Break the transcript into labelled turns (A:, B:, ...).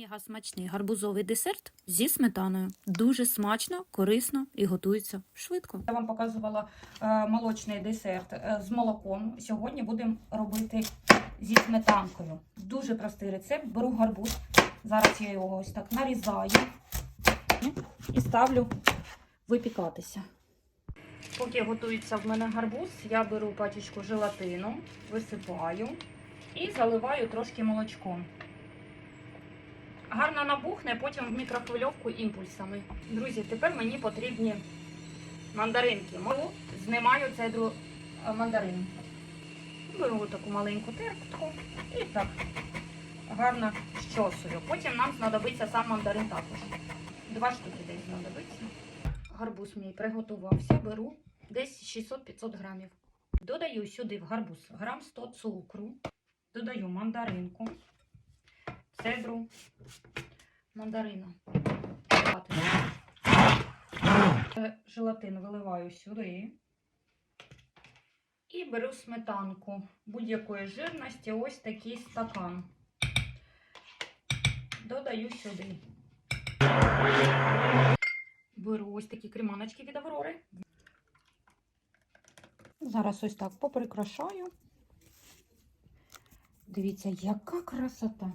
A: Мега смачний гарбузовий десерт зі сметаною. Дуже смачно, корисно і готується швидко.
B: Я вам показувала е, молочний десерт е, з молоком. Сьогодні будемо робити зі сметанкою. Дуже простий рецепт. Беру гарбуз. Зараз я його ось так нарізаю і ставлю випікатися. Поки готується в мене гарбуз, я беру пачечку желатину, висипаю і заливаю трошки молочком. Гарно набухне, потім в мікрохвильовку імпульсами. Друзі, тепер мені потрібні мандаринки. Мою знімаю цедру е, мандарин. Беру таку маленьку терку і так гарно щосую. Потім нам знадобиться сам мандарин також. Два штуки десь знадобиться. Гарбуз мій приготувався, беру десь 600-500 грамів. Додаю сюди в гарбуз грам 100 цукру, додаю мандаринку, цедру мандарина. Е, Желатин виливаю сюди. І беру сметанку будь-якої жирності, ось такий стакан. Додаю сюди. Беру ось такі креманочки від Аврори. Зараз ось так поприкрашаю. Дивіться, яка красота.